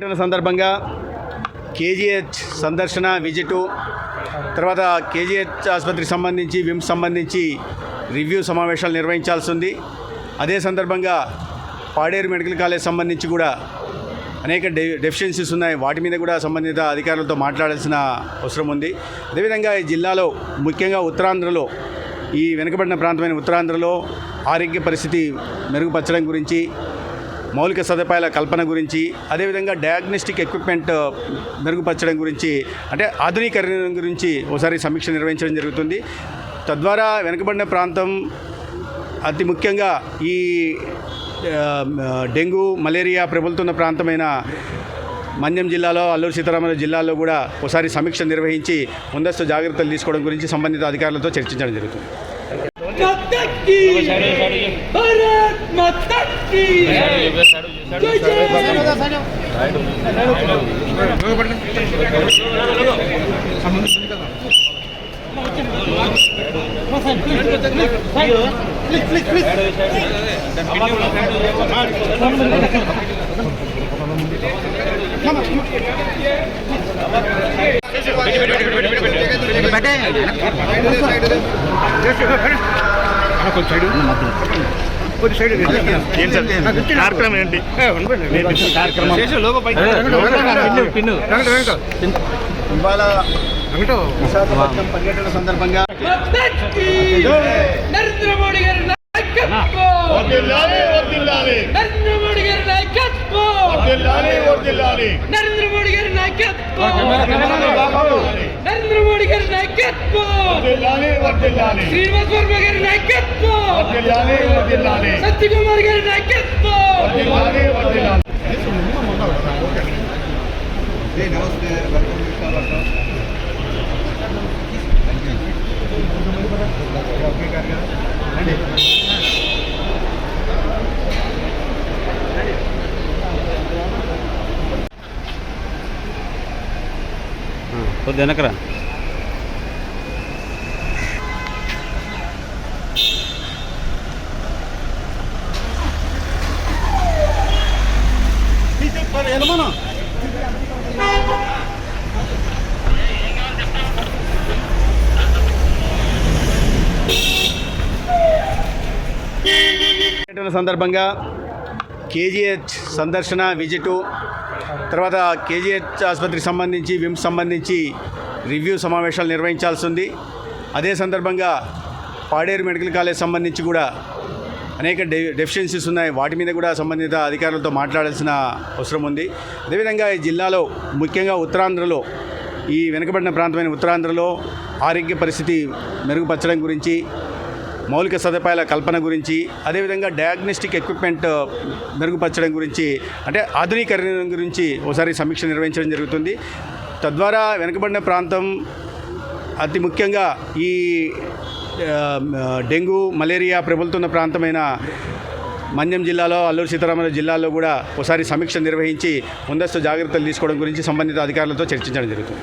పర్యటన సందర్భంగా కేజీహెచ్ సందర్శన విజిటు తర్వాత కేజీహెచ్ ఆసుపత్రికి సంబంధించి విమ్స్ సంబంధించి రివ్యూ సమావేశాలు నిర్వహించాల్సి ఉంది. అదే సందర్భంగా పాడేరు మెడికల్ కాలేజ్ సంబంధించి కూడా అనేక డె డెఫిషియన్సీస్ ఉన్నాయి. వాటి మీద కూడా సంబంధిత అధికారులతో మాట్లాడాల్సిన అవసరం ఉంది. అదేవిధంగా ఈ జిల్లాలో ముఖ్యంగా ఉత్తరాంధ్రలో ఈ వెనుకబడిన ప్రాంతమైన ఉత్తరాంధ్రలో ఆరోగ్య పరిస్థితి మెరుగుపరచడం గురించి మౌలిక సదుపాయాల కల్పన గురించి అదేవిధంగా డయాగ్నోస్టిక్ ఎక్విప్మెంట్ మెరుగుపరచడం గురించి అంటే ఆధునీకరణ గురించి ఒకసారి సమీక్ష నిర్వహించడం జరుగుతుంది. తద్వారా వెనుకబడిన ప్రాంతం అతి ముఖ్యంగా ఈ ఆ, డెంగ్యూ మలేరియా ప్రబలుతున్న ప్రాంతమైన మన్యం జిల్లాలో అల్లూరు సీతారామరాజు జిల్లాలో కూడా ఒకసారి సమీక్ష నిర్వహించి ముందస్తు జాగ్రత్తలు తీసుకోవడం గురించి సంబంధిత అధికారులతో చర్చించడం జరుగుతుంది. పెట్టే సైడ్ కొద్ది సైడ్ ఏంటి? సార్? కార్యక్రమం? ఏంటి నరేంద్ర మోడీ గారి నాయకత్వం నరేంద్ర మోడీ గారి నాయకత్వం. నరేంద్ర మోడీ గారి నాయకత్వం! శ్రీనివాస్ వర్మ గారి నాయకత్వం! సత్యకుమార్ గారి నాయకత్వం! కొద్ది వెనకరా సందర్భంగా కేజీహెచ్ సందర్శన విజిటు తర్వాత కేజీహెచ్ ఆసుపత్రికి సంబంధించి విమ్స్ సంబంధించి రివ్యూ సమావేశాలు నిర్వహించాల్సి ఉంది. అదే సందర్భంగా పాడేరు మెడికల్ కాలేజ్ సంబంధించి కూడా అనేక డె డెఫిషియన్సీస్ ఉన్నాయి. వాటి మీద కూడా సంబంధిత అధికారులతో మాట్లాడాల్సిన అవసరం ఉంది. అదేవిధంగా ఈ జిల్లాలో ముఖ్యంగా ఉత్తరాంధ్రలో ఈ వెనుకబడిన ప్రాంతమైన ఉత్తరాంధ్రలో ఆరోగ్య పరిస్థితి మెరుగుపరచడం గురించి మౌలిక సదుపాయాల కల్పన గురించి అదేవిధంగా డయాగ్నోస్టిక్ ఎక్విప్మెంట్ మెరుగుపరచడం గురించి అంటే ఆధునీకరణ గురించి ఒకసారి సమీక్ష నిర్వహించడం జరుగుతుంది. తద్వారా వెనుకబడిన ప్రాంతం అతి ముఖ్యంగా ఈ ఆ, డెంగ్యూ మలేరియా ప్రబలుతున్న ప్రాంతమైన మన్యం జిల్లాలో అల్లూరు సీతారామరాజు జిల్లాలో కూడా ఒకసారి సమీక్ష నిర్వహించి ముందస్తు జాగ్రత్తలు తీసుకోవడం గురించి సంబంధిత అధికారులతో చర్చించడం జరుగుతుంది.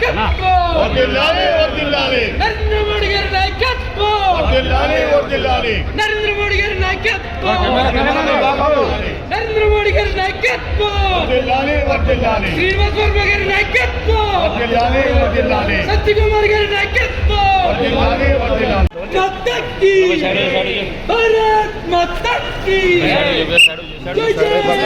నాయకత్వం నరేంద్ర మోడీ గారి నాయకత్వం నరేంద్ర మోడీ గారి నాయకత్వం నరేంద్ర మోడీ గారి నాయకత్వం శ్రీనివాస్ వర్మ గారి నాయకత్వం సత్యకుమార్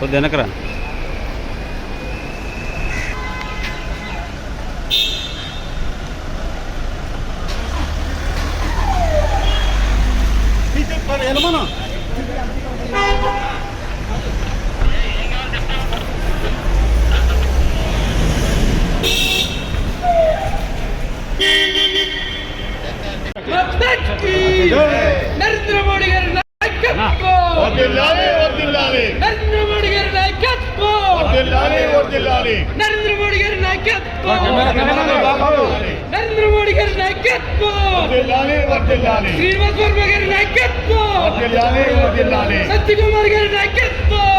కొద్ది వెనకరా. మద్దతు నరేంద్ర మోడీ గారి నాయకత్వం నరేంద్ర మోడీ గారి నాయకత్వం నాయకత్వం! శ్రీనివాస్ వర్మ గారి నాయకత్వం! సత్యకుమార్ గారి నాయకత్వం!